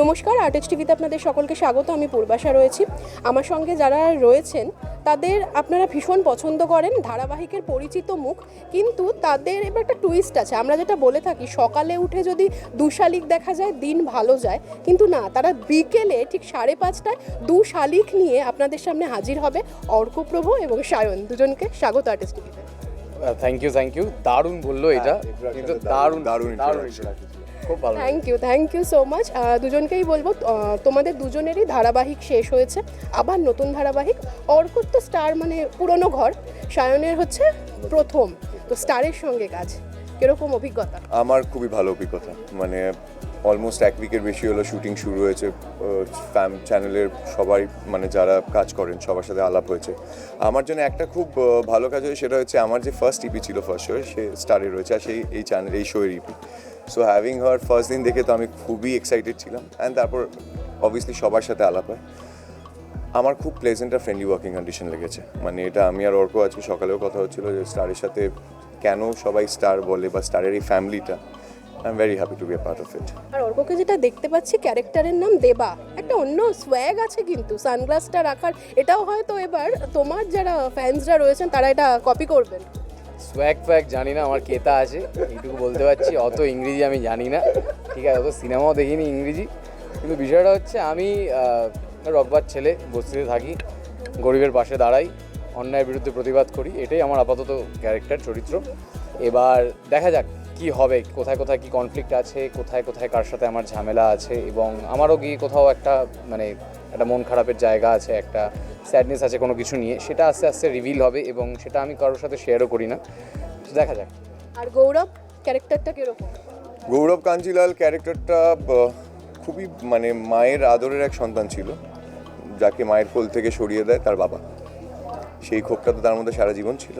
নমস্কার আর্টেজ টিভিতে আপনাদের সকলকে স্বাগত। আমি পূর্বাশা রয়েছি। আমার সঙ্গে যারা রয়েছেন তাদের আপনারা ভীষণ পছন্দ করেন ধারাবাহিকের পরিচিত মুখ কিন্তু তাদের এবার একটা টুইস্ট আছে। আমরা যেটা বলে থাকি সকালে উঠে যদি দু শালিক দেখা যায় দিন ভালো যায়। কিন্তু না তারা বিকেলে ঠিক সাড়ে পাঁচটায় দু শালিক নিয়ে আপনাদের সামনে হাজির হবে অর্কপ্রভ এবং সায়ন। দুজনকে স্বাগত আর্টিস্ট টিভিতে থ্যাংক ইউ থ্যাংক ইউ দারুণ বলল এটা। introduction কিন্তু দারুণ দারুণ দারুণ। খুব ভালো thank you thank you so much দুজনকেই বলব তোমাদের দুজনেরই ধারাবাহিক শেষ হয়েছে। আবার নতুন ধারাবাহিক অর্কুর তো স্টার মানে পুরনো ঘর সায়নের হচ্ছে প্রথম। তো স্টারের সঙ্গে কাজ কীরকম অভিজ্ঞতা? আমার খুবই ভালো অভিজ্ঞতা। মানে অলমোস্ট এক উইকের বেশি হলো শুটিং শুরু হয়েছে। ফ্যাম চ্যানেলের সবাই মানে যারা কাজ করেন সবার সাথে আলাপ হয়েছে। আমার জন্য একটা খুব ভালো কাজ হয়েছে সেটা হচ্ছে আমার যে ফার্স্ট ইপি ছিল ফার্স্ট শো সে স্টারে রয়েছে আর সেই এই চ্যানেল এই শোয়ের EP so having her first দিন দেখে তো আমি খুবই এক্সাইটেড ছিলাম অ্যান্ড তারপর অবভিয়াসলি সবার সাথে আলাপ হয়। আমার খুব প্লেজেন্ট আর ফ্রেন্ডলি ওয়ার্কিং কন্ডিশন লেগেছে। মানে এটা আমি আর অর্ক আজকে সকালেও কথা হচ্ছিল যে স্টারের সাথে কেন সবাই স্টার বলে বা স্টারের এই ফ্যামিলিটা I am very happy to be part of it আর অর্ককে যেটা দেখতে পাচ্ছি ক্যারেক্টারের নাম দেবা। একটা অন্য সোয়াগ আছে কিন্তু সানগ্লাসটা রাখার। এটাও হয়তো এবার তোমার যারা ফ্যান্সরা রয়েছেন তারা এটা কপি করবেন। সোয়াগ ফ্যাক জানি না আমার কেতা আছে, এইটুকু বলতে পারছি, অত ইংরেজি আমি জানি না। ঠিক আছে, অত সিনেমাও দেখিনি ইংরেজি। কিন্তু বিষয়টা হচ্ছে আমি রকবার ছেলে, বস্তিতে থাকি, গরিবের পাশে দাঁড়াই, অন্যায়ের বিরুদ্ধে প্রতিবাদ করি, এটাই আমার আপাতত ক্যারেক্টার চরিত্র। এবার দেখা যাক। কি হবে? কোথায় কোথায় কি কনফ্লিক্ট আছে? কোথায় কোথায় কার সাথে আমার ঝামেলা আছে? এবং আমারও গিয়ে কোথাও একটা মানে একটা মন খারাপের জায়গা আছে একটা স্যাডনেস আছে কোনো কিছু নিয়ে সেটা আস্তে আস্তে রিভিল হবে এবং সেটা আমি কারোর সাথে শেয়ারও করি না। তো দেখা যাক। আর গৌরব ক্যারেক্টারটা কীরকম? গৌরব কাঞ্জিলাল ক্যারেক্টারটা খুবই মানে মায়ের আদরের এক সন্তান ছিল যাকে মায়ের কোল থেকে সরিয়ে দেয় তার বাবা। সেই ক্ষোভটা তো তার মধ্যে সারা জীবন ছিল।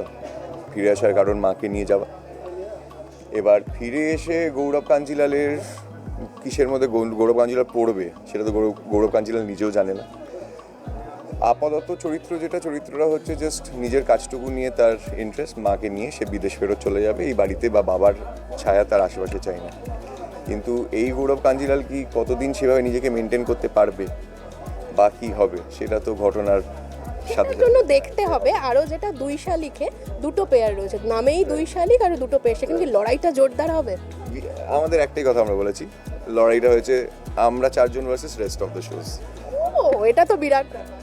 ফিরে আসার কারণ মাকে নিয়ে যাওয়া। এবার ফিরে এসে গৌরব কাঞ্জিলালের কিসের মধ্যে গৌরব কাঞ্জিলাল পড়বে, সেটা তো গৌরব গৌরব কাঞ্জিলাল নিজেও জানে না। আপাতত চরিত্র যেটা, চরিত্রটা হচ্ছে জাস্ট নিজের কাজটুকু নিয়ে তার ইন্টারেস্ট মাকে নিয়ে সে বিদেশ ফেরত চলে যাবে, এই বাড়িতে বা বাবার ছায়া তার আশেপাশে চাই না। কিন্তু এই গৌরব কাঞ্জিলাল কি কতদিন সেভাবে নিজেকে মেনটেন করতে পারবে বা কী হবে, সেটা তো ঘটনার সাথে জন্য দেখতে হবে আরও যেটা দুই শালিকে দুটো পেয়ার রয়েছে। নামেই দুই শালিক আর দুটো পেয়ার সেখানে কি লড়াইটা জোরদার হবে? আমাদের একটাই কথা আমরা বলেছি লড়াইটা হয়েছে আমরা চারজন versus rest of the shows ও এটা তো বিরাট ব্যাপার।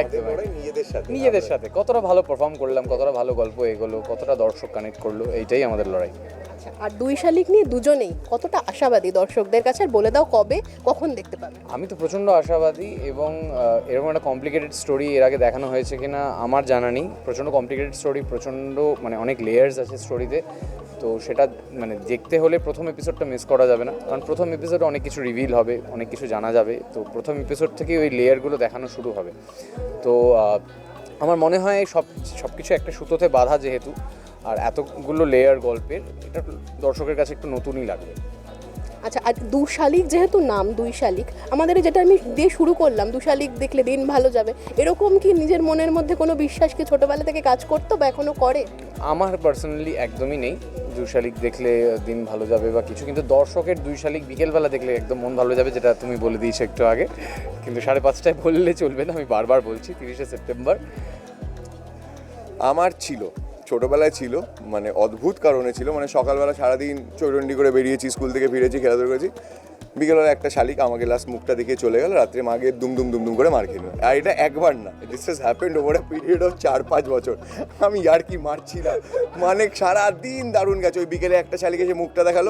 একদম নিজেদের সাথে নিজেদের সাথে। কতটা ভালো পারফর্ম করলাম কতটা ভালো গল্প এগোলো কতটা দর্শক কানেক্ট করল এইটাই আমাদের লড়াই। আচ্ছা আর দুই শালিক নিয়ে দুজনেই কতটা আশাবাদী দর্শকদের কাছে? আর বলে দাও কবে কখন দেখতে পাবে? আমি তো প্রচণ্ড আশাবাদী এবং এরকম একটা কমপ্লিকেটেড স্টোরি এর আগে দেখানো হয়েছে কিনা আমার জানা নেই। প্রচণ্ড কমপ্লিকেটেড স্টোরি প্রচণ্ড মানে অনেক লেয়ার্স আছে স্টোরিতে তো সেটা মানে দেখতে হলে প্রথম এপিসোডটা মিস করা যাবে না। কারণ প্রথম এপিসোডে অনেক কিছু রিভিল হবে, অনেক কিছু জানা যাবে। তো প্রথম এপিসোড থেকেই ওই লেয়ারগুলো দেখানো শুরু হবে। তো আমার মনে হয় সব সব কিছু একটা সুতোতে বাধা যেহেতু, আর এতগুলো লেয়ার গল্পের, এটা দর্শকের কাছে একটু নতুনই লাগবে। আচ্ছা আর দু শালিক যেহেতু নাম দুই শালিক আমাদের যেটা আমি দিয়ে শুরু করলাম দু শালিক দেখলে দিন ভালো যাবে। এরকম কি নিজের মনের মধ্যে কোনো বিশ্বাস কি ছোটোবেলা থেকে কাজ করতো বা এখনও করে? আমার পার্সোনালি একদমই নেই। দুই শালিক দেখলে দিন ভালো যাবে বা কিছু কিন্তু দর্শকের দুই শালিক বিকেলবেলা দেখলে একদম মন ভালো যাবে যেটা তুমি বলে দিয়েছ একটু আগে। কিন্তু সাড়ে পাঁচটায় বললে চলবে না আমি বারবার বলছি তিরিশে সেপ্টেম্বর। আমার ছিল। ছোটবেলায় ছিল মানে অদ্ভুত কারণে ছিল মানে সকালবেলা সারাদিন চৌরন্ডি করে বেরিয়েছি, স্কুল থেকে ফিরেছি, খেলাধুলা করেছি। বিকেলবেলা একটা শালিক আমাকে লাস্ট মুখটা দিকে চলে গেল, রাত্রে মাকে দুম দুম দুম দুম করে মার খেলো। আর এটা একবার না this has happened over a period of চার পাঁচ বছর। আমি আর কি মারছি না মানে সারাদিন দারুণ গেছে। ওই বিকেলে একটা শালিক এসে মুখটা দেখাল,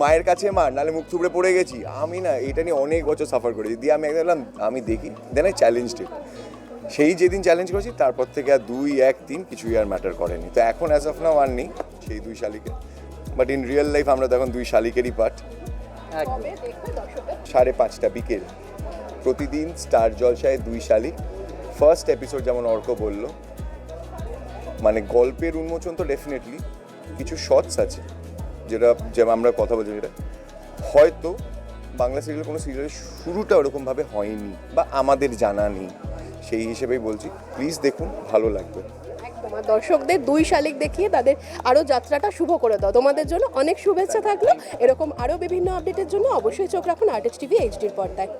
মায়ের কাছে মার নালে মুখ থুবড়ে পড়ে গেছি। আমি না, এটা নিয়ে অনেক বছর সাফার করেছি। দিয়ে আমি একদম আমি দেখি দেন আই চ্যালেঞ্জ সেই যেদিন চ্যালেঞ্জ করেছি তারপর থেকে আর দুই এক তিন কিছুই আর ম্যাটার করেনি। তো এখন অ্যাজ অফ নাও আর নেই সেই দুই শালিকে বাট ইন রিয়েল লাইফ আমরা তখন দুই শালিকেরই পাঠ সাড়ে পাঁচটা বিকেল। প্রতিদিন স্টার জলসায় দুই শালিক। ফার্স্ট এপিসোড যেমন অর্ক বলল মানে গল্পের উন্মোচন তো ডেফিনেটলি কিছু শর্টস আছে যেটা যেমন আমরা কথা বলছি যেটা হয়তো বাংলা সিরিয়াল কোনো সিরিয়ালের শুরুটা ওরকমভাবে হয়নি বা আমাদের জানা নেই। সেই হিসেবেই বলছি। প্লিজ দেখুন, ভালো লাগবে। তোমার দর্শকদের দুই শালিক দেখিয়ে তাদের আরও যাত্রাটা শুভ করে দাও। তোমাদের জন্য অনেক শুভেচ্ছা থাকল। এরকম আরও বিভিন্ন আপডেটের জন্য অবশ্যই চোখ রাখুন আর্টিস্ট টিভি এইচডির পর্দায়।